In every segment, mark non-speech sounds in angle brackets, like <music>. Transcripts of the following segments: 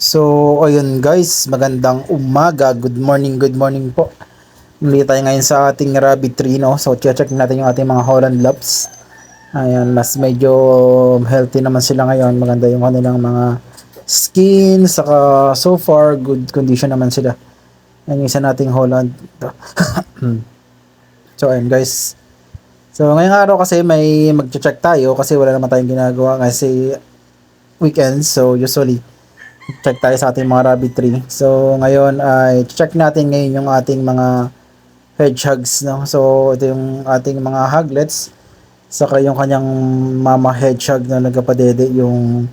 So, ayun guys, magandang umaga. Good morning, good morning po. Muli tayo ngayon sa ating rabbit tree, no? So, check natin yung ating mga Holland Loves. Ayan, mas medyo healthy naman sila ngayon. Maganda yung kanilang mga skin, saka so far, good condition naman sila. Yan yung isa nating Holland. <coughs> so, ayun guys. So, ngayong araw kasi may mag-check tayo kasi wala naman tayong ginagawa kasi weekend. So, usually, check tayo sa ating mga rabbit tree. So, ngayon ay check natin ngayon yung ating mga hedgehogs, no? So, ito yung ating mga hoglets. Saka yung kanyang mama hedgehog na nagkapadede, yung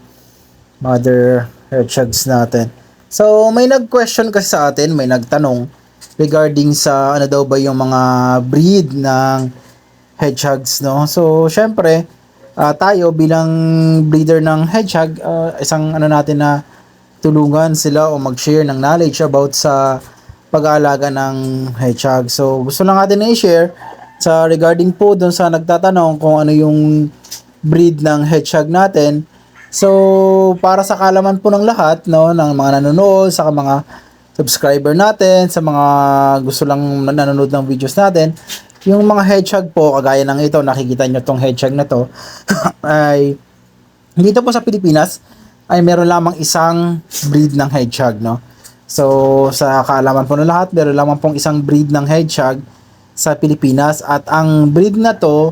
mother hedgehogs natin. So, may nag-question kasi sa atin, may nagtanong regarding sa ano daw ba yung mga breed ng hedgehogs, no? So, syempre, ah, tayo bilang breeder ng hedgehog, ah, isang ano natin na tulungan sila o mag-share ng knowledge about sa pag-aalaga ng hedgehog. So, gusto lang natin na i-share sa regarding po doon sa nagtatanong kung ano yung breed ng hedgehog natin. So, para sa kalaman po ng lahat, no, ng mga nanonood, sa mga subscriber natin, sa mga gusto lang nanonood ng videos natin, yung mga hedgehog po, kagaya ng ito, nakikita nyo tong hedgehog na to, <laughs> ay dito po sa Pilipinas, ay meron lamang isang breed ng hedgehog, no? So, sa kaalaman po ng lahat, meron lamang pong isang breed ng hedgehog sa Pilipinas at ang breed na to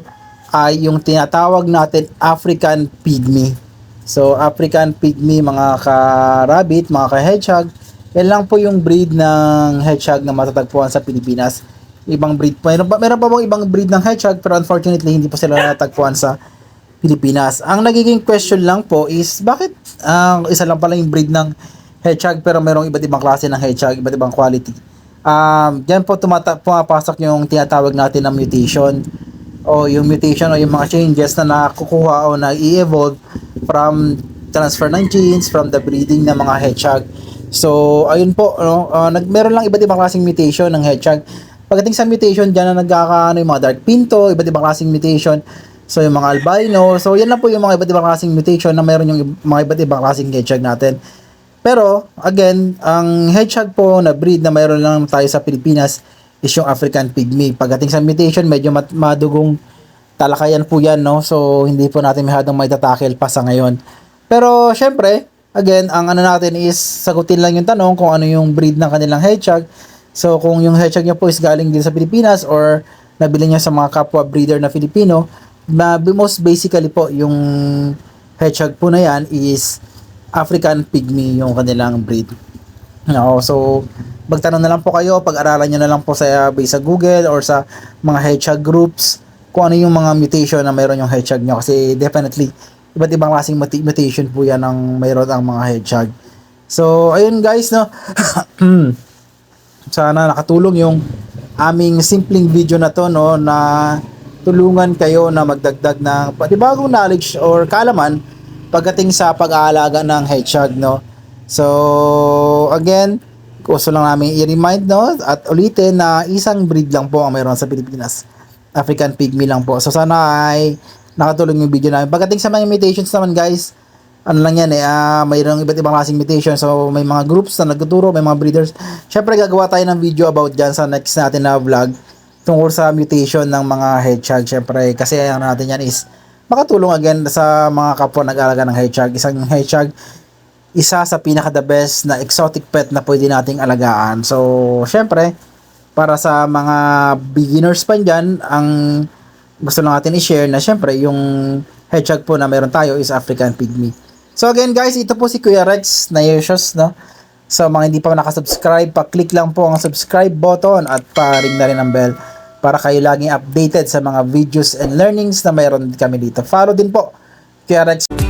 ay yung tinatawag natin African Pygmy. So, African Pygmy, mga ka-rabbit, mga ka-hedgehog, yan lang po yung breed ng hedgehog na matatagpuan sa Pilipinas. Ibang breed po. Meron pa, meron pa bang ibang breed ng hedgehog pero unfortunately hindi po sila natagpuan sa Pilipinas. Ang nagiging question lang po is bakit ang isa lang pala yung breed ng hedgehog pero merong iba't ibang klase ng hedgehog, iba't ibang quality. Um, diyan po tumata- pumapasok yung tinatawag natin na mutation o yung mutation o yung mga changes na nakukuha o na-evolve from transfer ng genes from the breeding ng mga hedgehog. So, ayun po, no, uh, nag meron lang iba't ibang klaseng mutation ng hedgehog. Pagdating sa mutation, diyan na nagkakaano yung mga dark pinto, iba't ibang klaseng mutation. So, yung mga albino. So, yan lang po yung mga iba't ibang klaseng mutation na meron yung mga iba't ibang klaseng hedgehog natin. Pero, again, ang hedgehog po na breed na mayroon lang tayo sa Pilipinas is yung African Pygmy. Pagdating sa mutation, medyo mat- madugong talakayan po yan, no? So, hindi po natin masyadong may tatakil pa sa ngayon. Pero, syempre, again, ang ano natin is sagutin lang yung tanong kung ano yung breed ng kanilang hedgehog. So, kung yung hedgehog niya po is galing din sa Pilipinas or nabili niya sa mga kapwa breeder na Filipino, na most basically po, yung hedgehog po na yan is African Pygmy yung kanilang breed. No, so magtanong na lang po kayo, pag-aralan nyo na lang po sa base sa Google or sa mga hedgehog groups kung ano yung mga mutation na mayroon yung hedgehog nyo kasi definitely iba't ibang klaseng mutation po yan ang mayroon ang mga hedgehog. So ayun guys no. <coughs> Sana nakatulong yung aming simpleng video na to no na tulungan kayo na magdagdag ng panibagong knowledge or kalaman pagdating sa pag-aalaga ng hedgehog no. So again, gusto lang namin i-remind no at ulitin na isang breed lang po ang mayroon sa Pilipinas. African Pygmy lang po. So sana ay nakatulong yung video namin. Pagdating sa mga imitations naman guys, ano lang yan eh, ah, mayroong iba't ibang klaseng mutation. So, may mga groups na nagtuturo, may mga breeders. Syempre, gagawa tayo ng video about dyan sa next natin na vlog tungkol sa mutation ng mga hedgehog. Syempre, kasi ang natin yan is makatulong again sa mga kapwa nag-aalaga ng hedgehog. Isang hedgehog, isa sa pinaka the best na exotic pet na pwede nating alagaan. So, syempre, para sa mga beginners pa dyan, ang gusto lang natin i-share na syempre, yung hedgehog po na meron tayo is African Pygmy. So again guys, ito po si Kuya Rex na Yeshos, no? So mga hindi pa nakasubscribe, pa-click lang po ang subscribe button at pa-ring na rin ang bell para kayo laging updated sa mga videos and learnings na mayroon kami dito. Follow din po Kuya Rex.